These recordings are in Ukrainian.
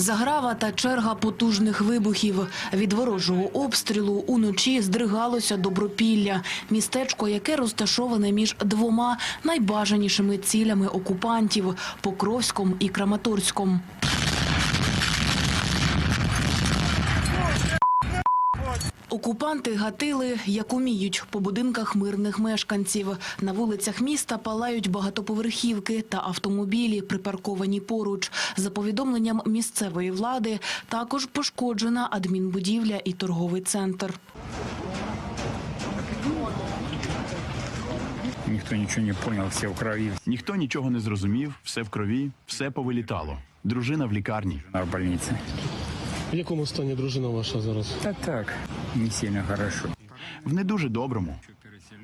Заграва та черга потужних вибухів. Від ворожого обстрілу уночі здригалося Добропілля, містечко, яке розташоване між двома найбажанішими цілями окупантів Покровськом і Краматорськом. Окупанти гатили, як уміють, по будинках мирних мешканців. На вулицях міста палають багатоповерхівки та автомобілі, припарковані поруч. За повідомленням місцевої влади, також пошкоджена адмінбудівля і торговий центр. Никто ничего не понял, все в крови, Ніхто нічого не зрозумів, все в крові, все повилітало. Дружина в лікарні. на в больнице. В якому стані дружина ваша зараз? Та так, не сильно хорошо. В не дуже доброму.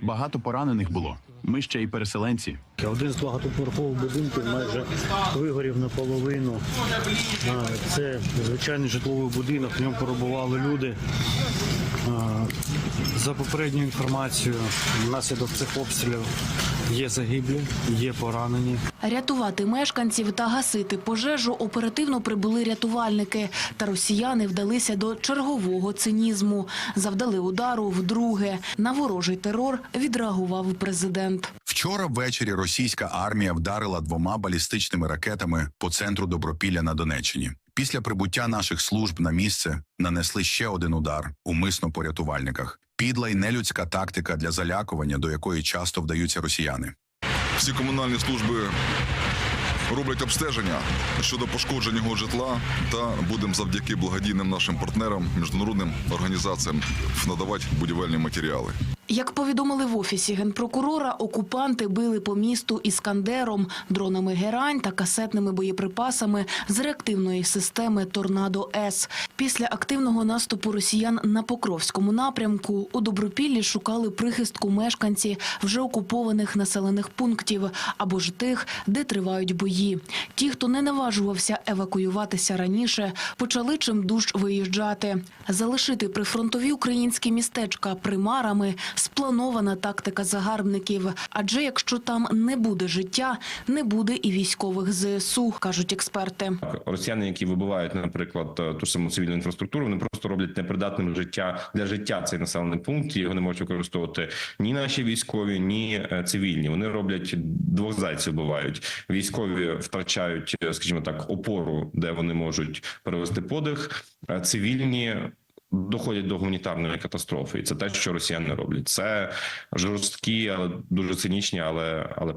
Багато поранених було. Ми ще й переселенці. Один з багатоповерхових будинків майже вигорів наполовину. Це звичайний житловий будинок, в ньому перебували люди. За попередньою інформацією, внаслідок цих обстрілів є загиблі, є поранені. Рятувати мешканців та гасити пожежу оперативно прибули рятувальники. Та росіяни вдалися до чергового цинізму. Завдали удару вдруге. На ворожий терор відреагував президент. Вчора ввечері російська армія вдарила двома балістичними ракетами по центру Добропілля на Донеччині. Після прибуття наших служб на місце нанесли ще один удар умисно по рятувальниках. Підла й нелюдська тактика для залякування, до якої часто вдаються росіяни. Всі комунальні служби роблять обстеження щодо пошкодження його житла та будемо завдяки благодійним нашим партнерам, міжнародним організаціям надавати будівельні матеріали. Як повідомили в офісі генпрокурора, окупанти били по місту іскандером, дронами герань та касетними боєприпасами з реактивної системи Торнадо С. Після активного наступу росіян на Покровському напрямку у Добропіллі шукали прихистку мешканці вже окупованих населених пунктів або ж тих, де тривають бої. Ті, хто не наважувався евакуюватися раніше, почали чимдуж виїжджати. Залишити прифронтові українські містечка примарами спланована тактика загарбників. Адже якщо там не буде життя, не буде і військових ЗСУ, кажуть експерти. Росіяни, які вибивають, наприклад, е, ту саму цивільну інфраструктуру, вони просто роблять непридатним життя для життя цей населений пункт. Його не можуть використовувати ні наші військові, ні е, цивільні. Вони роблять двох зайців. Бувають військові втрачають, е, скажімо так, опору, де вони можуть перевести подих. Цивільні. Доходять до гуманітарної катастрофи, і це те, що росіяни роблять. Це жорсткі, але дуже цинічні, але але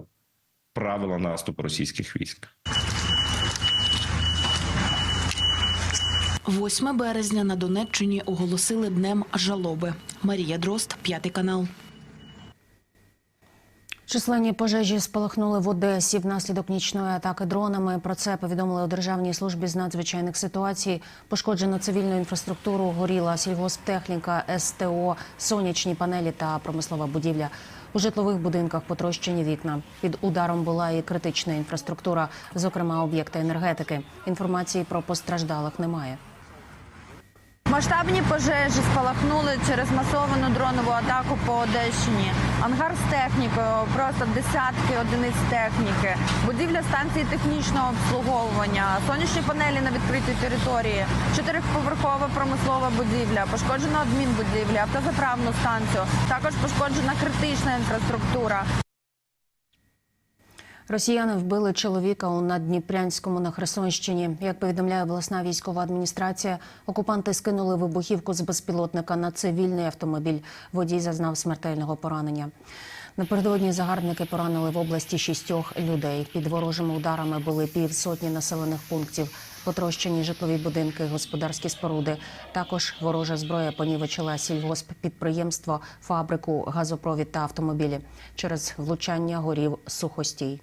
правила наступу російських військ. 8 березня на Донеччині оголосили днем жалоби. Марія Дрозд, п'ятий канал. Численні пожежі спалахнули в Одесі внаслідок нічної атаки дронами. Про це повідомили у Державній службі з надзвичайних ситуацій. Пошкоджено цивільну інфраструктуру, горіла сільгосптехніка, СТО, сонячні панелі та промислова будівля. У житлових будинках потрощені вікна. Під ударом була і критична інфраструктура, зокрема об'єкти енергетики. Інформації про постраждалих немає. Масштабні пожежі спалахнули через масовану дронову атаку по Одещині. Ангар з технікою, просто десятки одиниць техніки, будівля станції технічного обслуговування, сонячні панелі на відкритій території, чотирьохповерхова промислова будівля, пошкоджена адмінбудівля, автозаправну станцію. Також пошкоджена критична інфраструктура. Росіяни вбили чоловіка у Наддніпрянському на Херсонщині. Як повідомляє обласна військова адміністрація, окупанти скинули вибухівку з безпілотника на цивільний автомобіль. Водій зазнав смертельного поранення. Напередодні загарбники поранили в області шістьох людей. Під ворожими ударами були півсотні населених пунктів, потрощені житлові будинки, господарські споруди. Також ворожа зброя понівечила сільгосп підприємство, фабрику, газопровід та автомобілі. Через влучання горів сухостій.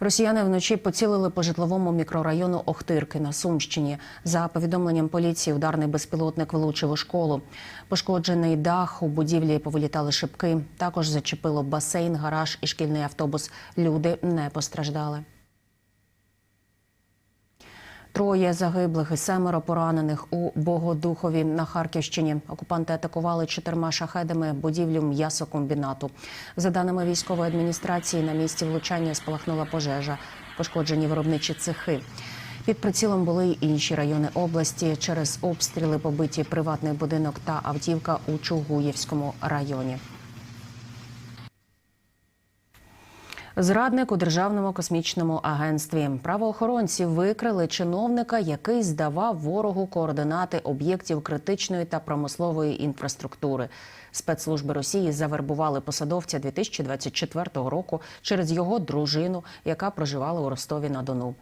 Росіяни вночі поцілили по житловому мікрорайону Охтирки на Сумщині. За повідомленням поліції, ударний безпілотник влучив у школу. Пошкоджений дах у будівлі повилітали шибки. Також зачепило басейн, гараж і шкільний автобус. Люди не постраждали. Троє загиблих і семеро поранених у Богодухові на Харківщині. Окупанти атакували чотирма шахедами будівлю м'ясокомбінату. За даними військової адміністрації, на місці влучання спалахнула пожежа. Пошкоджені виробничі цехи. Під прицілом були й інші райони області. Через обстріли побиті приватний будинок та автівка у Чугуївському районі. Зрадник у державному космічному агентстві правоохоронці викрили чиновника, який здавав ворогу координати об'єктів критичної та промислової інфраструктури. Спецслужби Росії завербували посадовця 2024 року через його дружину, яка проживала у Ростові на Дону.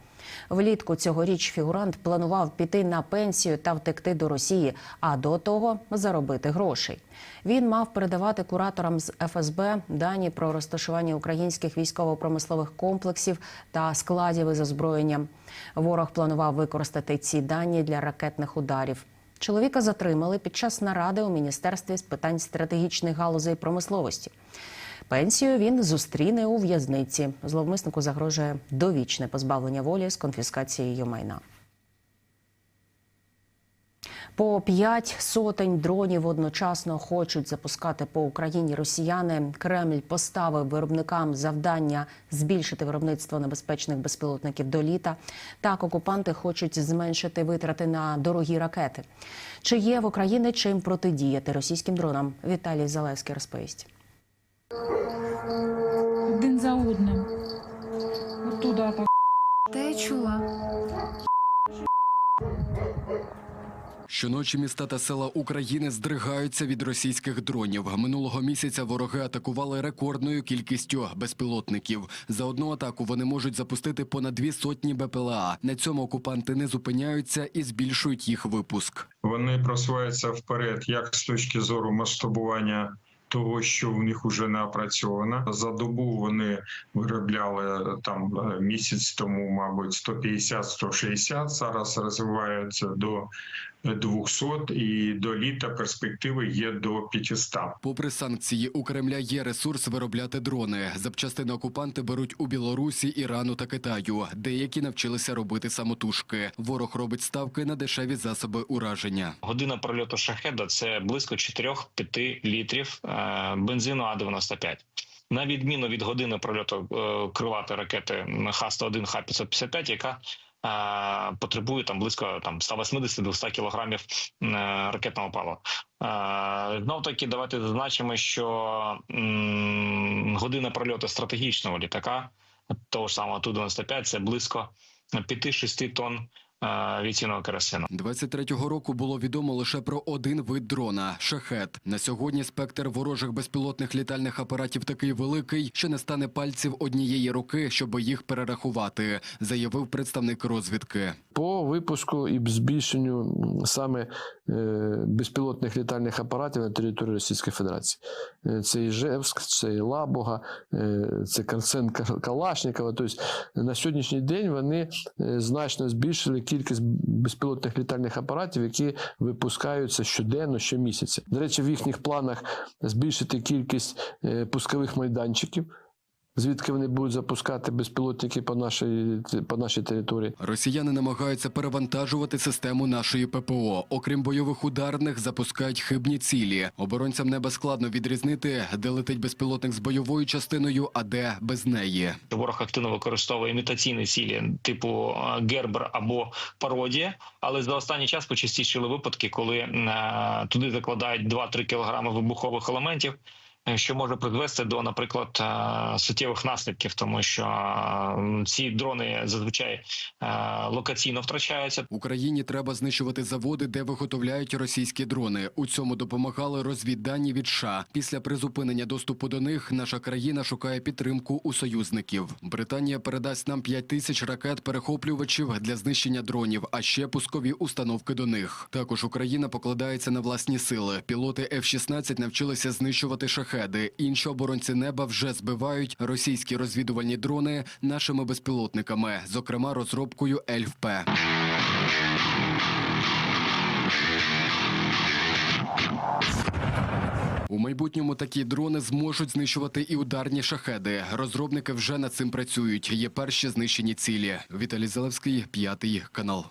Влітку цьогоріч фігурант планував піти на пенсію та втекти до Росії, а до того заробити грошей. Він мав передавати кураторам з ФСБ дані про розташування українських військово-промислових комплексів та складів із озброєнням. Ворог планував використати ці дані для ракетних ударів. Чоловіка затримали під час наради у міністерстві з питань стратегічних галузей промисловості. Пенсію він зустріне у в'язниці. Зловмиснику загрожує довічне позбавлення волі з конфіскацією майна. По п'ять сотень дронів одночасно хочуть запускати по Україні росіяни. Кремль поставив виробникам завдання збільшити виробництво небезпечних безпілотників до літа. Так окупанти хочуть зменшити витрати на дорогі ракети. Чи є в Україні чим протидіяти російським дронам? Віталій Залевський розповість. Один за одним. Оттуда так. Та я чула. Щоночі міста та села України здригаються від російських дронів. Минулого місяця вороги атакували рекордною кількістю безпілотників. За одну атаку вони можуть запустити понад дві сотні БПЛА. На цьому окупанти не зупиняються і збільшують їх випуск. Вони просуваються вперед, як з точки зору масштабування того, що в них вже напрацьовано. За добу вони виробляли там е, місяць тому, мабуть, 150-160, Зараз розвиваються до 200 і до літа перспективи є до 500. Попри санкції, у Кремля є ресурс виробляти дрони. Запчастини окупанти беруть у Білорусі, Ірану та Китаю. Деякі навчилися робити самотужки. Ворог робить ставки на дешеві засоби ураження. Година прольоту шахеда це близько 4-5 літрів е, бензину А-95. На відміну від години прольоту е, крилатої ракети Х-101, Х-555, яка е, потребує там близько там 180-200 кілограмів ракетного палива. Е, знов таки, давайте зазначимо, що година прольоту стратегічного літака, того ж самого Ту-95, це близько 5-6 тонн авіаційного керосину. 23-го року було відомо лише про один вид дрона шахет. На сьогодні спектр ворожих безпілотних літальних апаратів такий великий, що не стане пальців однієї руки, щоб їх перерахувати, заявив представник розвідки. По випуску і збільшенню саме е, безпілотних літальних апаратів на території Російської Федерації. Е, Це і Жевськ, це і Лабуга, е, це Карсен Калашникова. Тобто на сьогоднішній день вони значно збільшили кількість безпілотних літальних апаратів, які випускаються щоденно, щомісяця. До речі, в їхніх планах збільшити кількість е, пускових майданчиків. Звідки вони будуть запускати безпілотники по нашій по нашій території? Росіяни намагаються перевантажувати систему нашої ППО. Окрім бойових ударних, запускають хибні цілі. Оборонцям неба складно відрізнити, де летить безпілотник з бойовою частиною, а де без неї. Ворог активно використовує імітаційні цілі, типу Гербер або пародія. Але за останній час почастішили випадки, коли туди закладають 2-3 кілограми вибухових елементів. Е, Що може призвести до, наприклад, е, суттєвих наслідків, тому що е, ці дрони зазвичай локаційно втрачаються. Україні треба знищувати заводи, де виготовляють російські дрони. У цьому допомагали розвіддані від США. Після призупинення доступу до них наша країна шукає підтримку у союзників. Британія передасть нам 5 тисяч ракет-перехоплювачів для знищення дронів, а ще пускові установки до них. Також Україна покладається на власні сили. Пілоти F-16 навчилися знищувати шахеди. Інші оборонці неба вже збивають російські розвідувальні дрони нашими безпілотниками, зокрема розробкою ЕЛьФП. У майбутньому такі дрони зможуть знищувати і ударні шахеди. Розробники вже над цим працюють. Є перші знищені цілі. Віталій Зелевський, п'ятий канал.